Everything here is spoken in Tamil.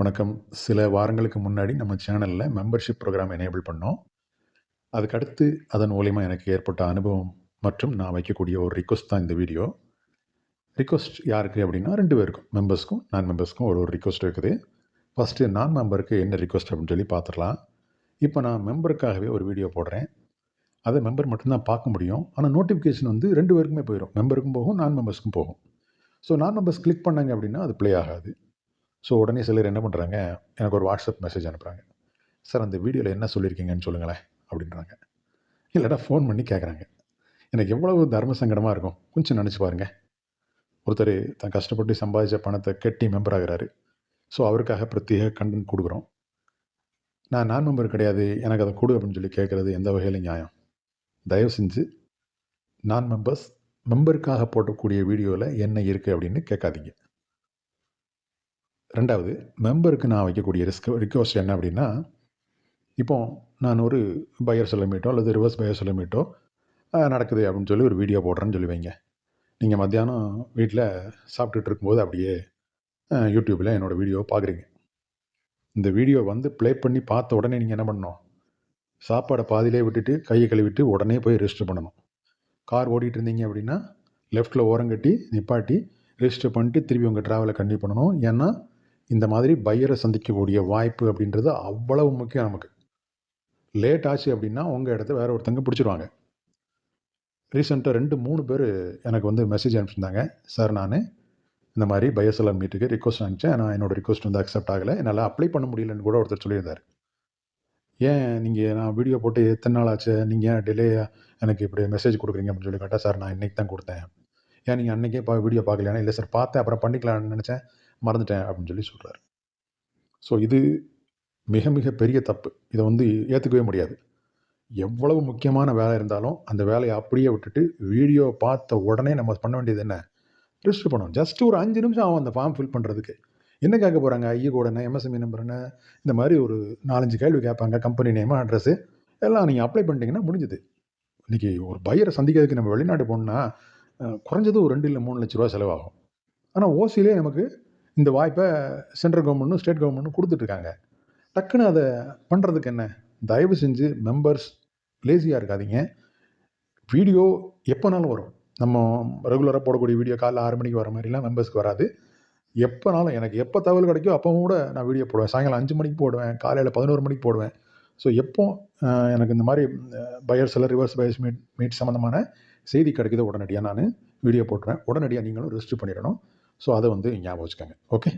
வணக்கம். சில வாரங்களுக்கு முன்னாடி நம்ம சேனலில் மெம்பர்ஷிப் ப்ரோக்ராம் எனேபிள் பண்ணோம். அதுக்கடுத்து அதன் மூலிமா எனக்கு ஏற்பட்ட அனுபவம் மற்றும் நான் வைக்கக்கூடிய ஒரு ரிக்வஸ்ட் தான் இந்த வீடியோ ரிக்வஸ்ட் யாருக்கு அப்படின்னா ரெண்டு பேருக்கும் மெம்பர்ஸ்க்கும் நான் மெம்பர்ஸ்க்கும் ஒரு ஒரு ரிக்வஸ்ட் இருக்குது. ஃபஸ்ட்டு நான் மெம்பருக்கு என்ன ரிக்வஸ்ட் அப்படின்னு சொல்லி பார்த்துடலாம். இப்போ நான் மெம்பருக்காகவே ஒரு வீடியோ போடுறேன். அதை மெம்பர் மட்டும்தான் பார்க்க முடியும். ஆனால் நோட்டிஃபிகேஷன் வந்து ரெண்டு பேருக்குமே போயிடும் மெம்பருக்கும் போகும் நான் மெம்பர்ஸ்க்கும் போகும். ஸோ நான் மெம்பர்ஸ் கிளிக் பண்ணாங்க அப்படின்னா அது ப்ளே ஆகாது. ஸோ உடனே சிலர் என்ன பண்ணுறாங்க எனக்கு ஒரு வாட்ஸ்அப் மெசேஜ் அனுப்புகிறாங்க சார் அந்த வீடியோவில் என்ன சொல்லியிருக்கீங்கன்னு சொல்லுங்களேன் அப்படின்றாங்க. இல்லைடா ஃபோன் பண்ணி கேட்குறாங்க எனக்கு எவ்வளவு தர்ம சங்கடமாக இருக்கும். கொஞ்சம் நினச்சி பாருங்க. ஒருத்தர் தான் கஷ்டப்பட்டு சம்பாதிச்ச பணத்தை கட்டி மெம்பர் ஆகிறாரு. ஸோ அவருக்காக பிரத்யேக கண்டென்ட் கொடுக்குறோம். நான் நான் மெம்பர் கிடையாது. எனக்கு அதை கொடு அப்படின்னு சொல்லி கேட்குறது எந்த வகையில் நியாயம்? தயவு செஞ்சு நான் மெம்பர்ஸ் மெம்பருக்காக போட்டக்கூடிய வீடியோவில் என்ன இருக்குது அப்படின்னு கேட்காதீங்க. ரெண்டாவது மெம்பருக்கு நான் வைக்கக்கூடிய ரிஸ்க் ரிக்வஸ்ட் என்ன அப்படின்னா இப்போ நான் ஒரு பையர் சொல்லமீட்டோ அல்லது ரிவர்ஸ் பையர் சொல்லமீட்டோ நடக்குது அப்படின்னு சொல்லி ஒரு வீடியோ போடுறேன்னு சொல்லுவீங்க நீங்கள் மத்தியானம் வீட்டில் சாப்பிட்டுட்டு இருக்கும்போது அப்படியே யூடியூப்பில் என்னோடய வீடியோ பார்க்குறீங்க இந்த வீடியோ வந்து ப்ளே பண்ணி பார்த்த உடனே நீங்கள் என்ன பண்ணணும்? சாப்பாடை பாதியிலே விட்டுட்டு கையை கழுவிட்டு உடனே போய் ரெஜிஸ்டர் பண்ணணும். கார் ஓடிட்டு இருந்தீங்க அப்படின்னா லெஃப்ட்டில் ஓரங்கட்டி நிப்பாட்டி ரெஜிஸ்டர் பண்ணிட்டு திருப்பி உங்கள் ட்ராவலை கண்டினியூ பண்ணணும். ஏன்னா இந்த மாதிரி பையரை சந்திக்கக்கூடிய வாய்ப்பு அப்படின்றது அவ்வளவு முக்கியம் நமக்கு. லேட் ஆச்சு அப்படின்னா உங்கள் இடத்த வேற ஒருத்தங்க பிடிச்சிருவாங்க. ரீசெண்டாக ரெண்டு மூணு பேர் எனக்கு வந்து மெசேஜ் அனுப்பிச்சிருந்தாங்க. சார் நான் இந்த மாதிரி பயோசலம் மீட்டுக்கு ரிக்வஸ்ட் அனுப்பிச்சேன் நான் என்னோடய ரிக்வஸ்ட் வந்து அக்செப்ட் ஆகலை. என்னால் அப்ளை பண்ண முடியலன்னு கூட ஒருத்தர் சொல்லியிருந்தார். ஏன் நீங்கள் நான் வீடியோ போட்டு எத்தனை நாள் ஆச்சு? நீங்கள் ஏன் டிலே எனக்கு இப்படி மெசேஜ் கொடுக்குறீங்க? அப்படின்னு சொல்லி கேட்டால் சார் நான் இன்றைக்கி தான் கொடுத்தேன். ஏன் நீங்கள் அன்றைக்கே பா வீடியோ பார்க்கலையானா இல்லை சார் பார்த்தேன். அப்புறம் பண்ணிக்கலாம்னு நினச்சேன். மறந்துட்டேன் அப்படின்னு சொல்லி சொல்கிறார் ஸோ இது மிக மிக பெரிய தப்பு. இதை வந்து ஏற்றுக்கவே முடியாது. எவ்வளவு முக்கியமான வேலை இருந்தாலும் அந்த வேலையை அப்படியே விட்டுட்டு வீடியோ பார்த்த உடனே நம்ம பண்ண வேண்டியது என்ன? ரிஜிஸ்டர் பண்ணணும். ஜஸ்ட் ஒரு அஞ்சு நிமிஷம் ஆகும் அந்த ஃபார்ம் ஃபில் பண்ணுறதுக்கு என்ன கேட்க போகிறாங்க ஐயோ கூட என்ன? எம்எஸ்எம்இ நம்பர் என்ன? இந்த மாதிரி ஒரு நாலஞ்சு கேள்வி கேட்பாங்க. கம்பெனி நேம் அட்ரஸ்ஸு எல்லாம் நீங்கள் அப்ளை பண்ணிட்டீங்கன்னா முடிஞ்சுது. இன்றைக்கி ஒரு பையரை சந்திக்கிறதுக்கு நம்ம வெளிநாடு போகணுன்னா குறைஞ்சது ஒரு ரெண்டு இல்லை மூணு லட்ச ரூபா செலவாகும். ஆனால் ஓசிலே நமக்கு இந்த வாய்ப்பை சென்ட்ரல் கவர்மெண்ட்டும் ஸ்டேட் கவர்மெண்ட்டும் கொடுத்துட்ருக்காங்க. டக்குன்னு அதை பண்ணுறதுக்கு என்ன? தயவு செஞ்சு மெம்பர்ஸ் லேசியாக இருக்காதீங்க. வீடியோ எப்போனாலும் வரும். நம்ம ரெகுலராக போடக்கூடிய வீடியோ காலைல ஆறு மணிக்கு வர மாதிரிலாம் மெம்பர்ஸ்க்கு வராது. எப்போனாலும் எனக்கு எப்போ தகவல் கிடைக்கோ அப்போ கூட நான் வீடியோ போடுவேன். சாயங்காலம் அஞ்சு மணிக்கு போடுவேன் காலையில் பதினோரு மணிக்கு போடுவேன். ஸோ எப்போ எனக்கு இந்த மாதிரி பயர்ஸ் எல்லாம் ரிவர்ஸ் பயர்ஸ் மீட் மீட் சம்மந்தமான செய்தி கிடைக்குதோ உடனடியாக நான் வீடியோ போட்டுருவேன். உடனடியாக நீங்களும் ரிஜிஸ்டர் பண்ணிடணும். ஸோ அதை வந்து ஞாபகம் வச்சுக்கோங்க. ஓகே